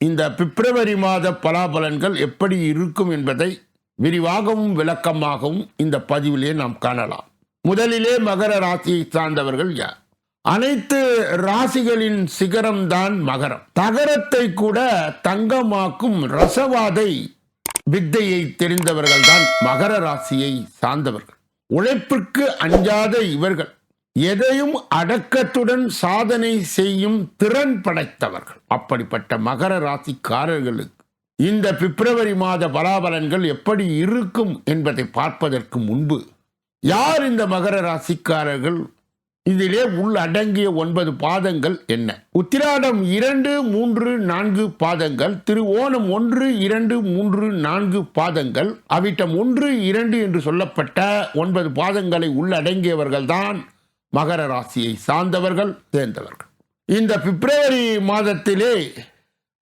இந்த பிப்ரவரி மாத பலாபலன்கள் எப்படி இருக்கும் என்பதை விரிவாகவும் விளக்கமாகவும் இந்த பதிவிலே நாம் காணலாம். முதலிலே மகர ராசியை சார்ந்தவர்கள் யார்? அனைத்து ராசிகளின் சிகரம்தான் மகரம். தகரத்தை கூட தங்கமாக்கும் ரசவாதை வித்தையை தெரிந்தவர்கள் தான் மகர ராசியை சார்ந்தவர்கள். உழைப்பிற்கு அஞ்சாத இவர்கள். எதையும் அடக்கத்துடன் சாதனை செய்யும் திறன் படைத்தவர்கள். அப்படிப்பட்ட மகர ராசிக்காரர்களுக்கு இந்த பிப்ரவரி மாத பலாபலன்கள் எப்படி இருக்கும் என்பதை பார்ப்பதற்கு முன்பு யார் இந்த மகர ராசிக்காரர்கள்? இதிலே உள்ளடங்கிய ஒன்பது பாதங்கள் என்ன? உத்திராடம் இரண்டு மூன்று நான்கு பாதங்கள் திருவோணம் ஒன்று இரண்டு மூன்று நான்கு பாதங்கள் அவிட்டம் ஒன்று இரண்டு என்று சொல்லப்பட்ட ஒன்பது பாதங்களை உள்ளடங்கியவர்கள்தான் மகர ராசியை சார்ந்தவர்கள் சேர்ந்தவர்கள். இந்த பிப்ரவரி மாதத்திலே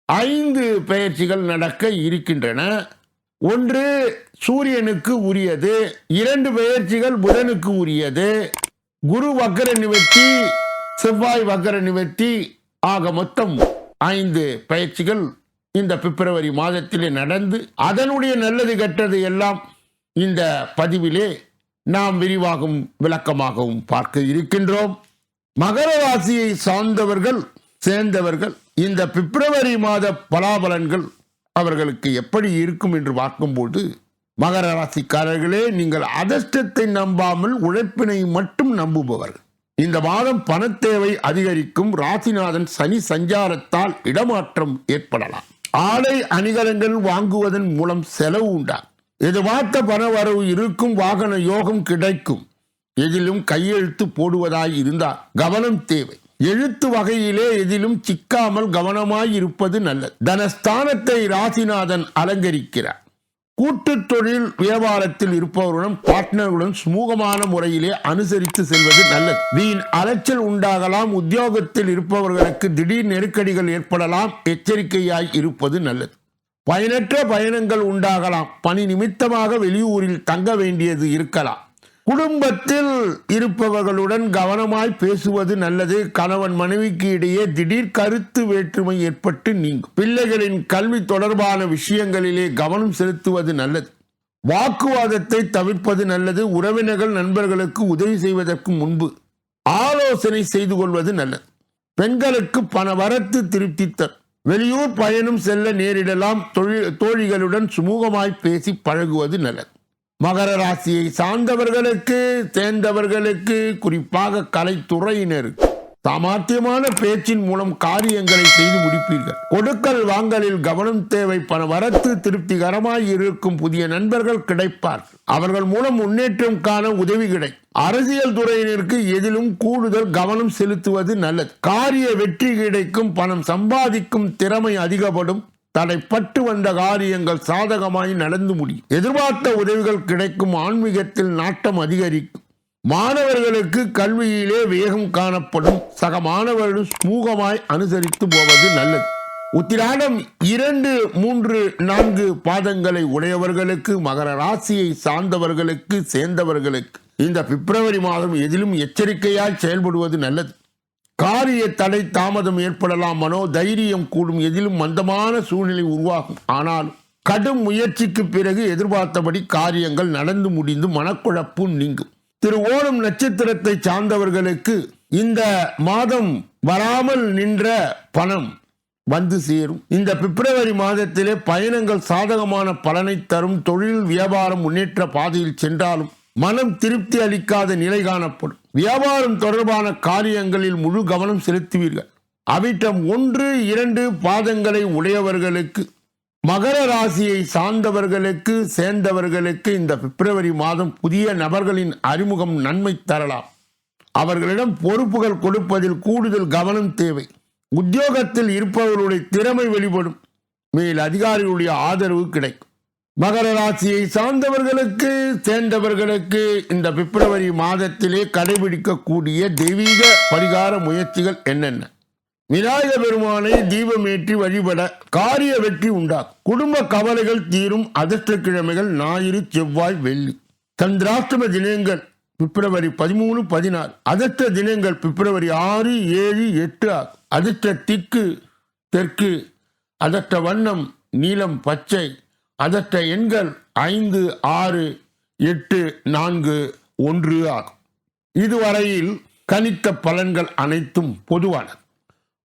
ஐந்து பயிற்சிகள் நடக்க இருக்கின்றன. ஒன்று சூரியனுக்கு உரியது. இரண்டு பயிற்சிகள் புதனுக்கு உரியது. குரு வக்கர நிவர்த்தி செவ்வாய் வக்கர நிவர்த்தி ஆக மொத்தம் ஐந்து பயிற்சிகள் இந்த பிப்ரவரி மாதத்திலே நடந்து அதனுடைய நல்லது கெட்டது எல்லாம் இந்த பதிவிலே நாம் விரிவாகவும் விளக்கமாகவும் பார்க்க இருக்கின்றோம். மகர ராசியை சார்ந்தவர்கள் சேர்ந்தவர்கள் இந்த பிப்ரவரி மாத பலாபலன்கள் அவர்களுக்கு எப்படி இருக்கும் என்று பார்க்கும்போது மகர ராசிக்காரர்களே நீங்கள் அதிர்ஷ்டத்தை நம்பாமல் உழைப்பினை மட்டும் நம்புபவர்கள் இந்த மாதம் பணத்தேவை அதிகரிக்கும் ராசிநாதன் சனி சஞ்சாரத்தால் இடமாற்றம் ஏற்படலாம். ஆடை அணிகலங்கள் வாங்குவதன் மூலம் செலவு உண்டாகும். எதிர்பார்த்த பணவரவு இருக்கும் வாகன யோகம் கிடைக்கும். எதிலும் கையெழுத்து போடுவதாய் இருந்தால் கவனம் தேவை. எழுத்து வகையிலே எதிலும் சிக்காமல் கவனமாய் இருப்பது நல்லது. தனஸ்தானத்தை ராசிநாதன் அலங்கரிக்கிறார். கூட்டு தொழில் வியாபாரத்தில் இருப்பவருடன் பார்ட்னருடன் சுமூகமான முறையிலே அனுசரித்து செல்வது நல்லது. வீண் அலைச்சல் உண்டாகலாம். உத்தியோகத்தில் இருப்பவர்களுக்கு திடீர் நெருக்கடிகள் ஏற்படலாம். எச்சரிக்கையாய் இருப்பது நல்லது. பயனற்ற பயணங்கள் உண்டாகலாம். பணி நிமித்தமாக வெளியூரில் தங்க வேண்டியது இருக்கலாம். குடும்பத்தில் இருப்பவர்களுடன் கவனமாய் பேசுவது நல்லது. கணவன் மனைவிக்கு இடையே திடீர் கருத்து வேற்றுமை ஏற்பட்டு நீங்கும். பிள்ளைகளின் கல்வி தொடர்பான விஷயங்களிலே கவனம் செலுத்துவது நல்லது. வாக்குவாதத்தை தவிர்ப்பது நல்லது. உறவினர்கள் நண்பர்களுக்கு உதவி செய்வதற்கு முன்பு ஆலோசனை செய்து கொள்வது நல்லது. பெண்களுக்கு பண வரத்து திருப்தி தரும். வெளியூர் பயணம் செல்ல நேரிடலாம். தொழில் தோழிகளுடன் சுமூகமாய் பேசி பழகுவது நல்லது. மகர ராசியை சார்ந்தவர்களுக்கு சேர்ந்தவர்களுக்கு குறிப்பாக கலைத்துறையினருக்கு சாமர்த்தியமான பேச்சின் மூலம் காரியங்களை செய்து முடிப்பீர்கள். கொடுக்கல் வாங்கலில் கவனம் தேவை. பண வரத்து திருப்திகரமாய் இருக்கும் புதிய நண்பர்கள் கிடைப்பார் அவர்கள் மூலம் முன்னேற்றம் காண உதவி கிடை. அரசியல் துறையினருக்கு எதிலும் கூடுதல் கவனம் செலுத்துவது நல்லது. காரிய வெற்றி கிடைக்கும். பணம் சம்பாதிக்கும் திறமை அதிகப்படும். தடைப்பட்டு வந்த காரியங்கள் சாதகமாய் நடந்து முடியும். எதிர்பார்த்த உதவிகள் கிடைக்கும். ஆன்மீகத்தில் நாட்டம் அதிகரிக்கும். மாணவர்களுக்கு கல்வியிலே வேகம் காணப்படும். சக மாணவர்களும் சுமூகமாய் அனுசரித்து போவது நல்லது. உத்திராடம் இரண்டு மூன்று நான்கு பாதங்களை உடையவர்களுக்கு மகர ராசியை சார்ந்தவர்களுக்கு சேர்ந்தவர்களுக்கு இந்த பிப்ரவரி மாதம் எதிலும் எச்சரிக்கையால் செயல்படுவது நல்லது. காரிய தடை தாமதம் ஏற்படலாம். மனோ தைரியம் கூடும். எதிலும் மந்தமான சூழ்நிலை உருவாகும். ஆனால் கடும் முயற்சிக்கு பிறகு எதிர்பார்த்தபடி காரியங்கள் நடந்து முடிந்து மனக்குழப்பும் நீங்கும். திரு ஓணம் நட்சத்திரத்தை சார்ந்தவர்களுக்கு இந்த மாதம் வராமல் நின்ற பணம் வந்து சேரும். இந்த பிப்ரவரி மாதத்திலே பயணங்கள் சாதகமான பலனை தரும். தொழில் வியாபாரம் முன்னேற்ற பாதையில் சென்றாலும் மனம் திருப்தி அளிக்காத நிலை காணப்படும். வியாபாரம் தொடர்பான காரியங்களில் முழு கவனம் செலுத்துவீர்கள். அவிட்டம் ஒன்று இரண்டு பாதங்களை உடையவர்களுக்கு மகர ராசியை சார்ந்தவர்களுக்கு சேர்ந்தவர்களுக்கு இந்த பிப்ரவரி மாதம் புதிய நபர்களின் அறிமுகம் நன்மை தரலாம். அவர்களிடம் பொறுப்புகள் கொடுப்பதில் கூடுதல் கவனம் தேவை. உத்தியோகத்தில் இருப்பவர்களுடைய திறமை வெளிப்படும். மேல் அதிகாரிகளுடைய ஆதரவு கிடைக்கும். மகர ராசியை சார்ந்தவர்களுக்கு சேர்ந்தவர்களுக்கு இந்த பிப்ரவரி மாதத்திலே கடைபிடிக்கக்கூடிய தெய்வீக பரிகார முயற்சிகள் என்னென்ன? விநாயக பெருமானை தீபமேற்றி வழிபட காரிய வெற்றி உண்டாகும் குடும்ப கவலைகள் தீரும் அதிர்ஷ்ட கிழமைகள் ஞாயிறு செவ்வாய் வெள்ளி. சந்திராஷ்டம தினங்கள் பிப்ரவரி பதிமூணு பதினாறு. அதிர்ஷ்ட தினங்கள் பிப்ரவரி ஆறு ஏழு எட்டு ஆகும். அதிர்ஷ்ட திக்கு தெற்கு. அதற்ற வண்ணம் நீலம் பச்சை. அதற்ற எண்கள் ஐந்து ஆறு எட்டு நான்கு ஒன்று ஆகும். இதுவரையில் கணித்த பலன்கள் அனைத்தும் பொதுவானது.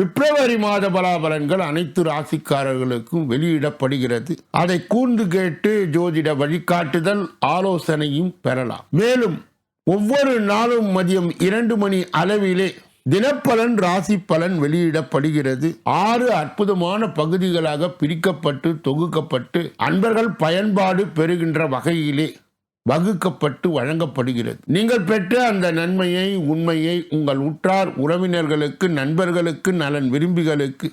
பிப்ரவரி மாத பலாபலன்கள் அனைத்து ராசிக்காரர்களுக்கும் வெளியிடப்படுகிறது. அதை கூர்ந்து கேட்டு ஜோதிட வழிகாட்டுதல் ஆலோசனையும் பெறலாம். மேலும் ஒவ்வொரு நாளும் மதியம் இரண்டு மணி அளவிலே தினப்பலன் ராசி பலன் வெளியிடப்படுகிறது. ஆறு அற்புதமான பகுதிகளாக பிரிக்கப்பட்டு தொகுக்கப்பட்டு அன்பர்கள் பயன்பாடு பெறுகின்ற வகையிலே வகுக்கப்பட்டு வழங்கப்படுகிறது. நீங்கள் பெற்ற அந்த நன்மையை உண்மையை உங்கள் உற்றார் உறவினர்களுக்கு நண்பர்களுக்கு நலன் விரும்பிகளுக்கு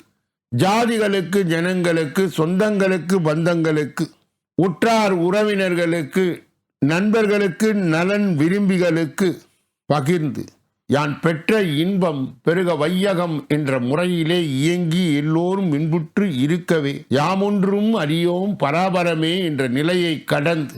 ஜாதிகளுக்கு ஜனங்களுக்கு சொந்தங்களுக்கு பந்தங்களுக்கு உற்றார் உறவினர்களுக்கு நண்பர்களுக்கு நலன் விரும்பிகளுக்கு பகிர்ந்து யான் பெற்ற இன்பம் பெருக வையகம் என்ற முறையிலே இயங்கி எல்லோரும் இன்புற்று இருக்கவே யாமொன்றும் அறியோம் பராபரமே என்ற நிலையை கடந்து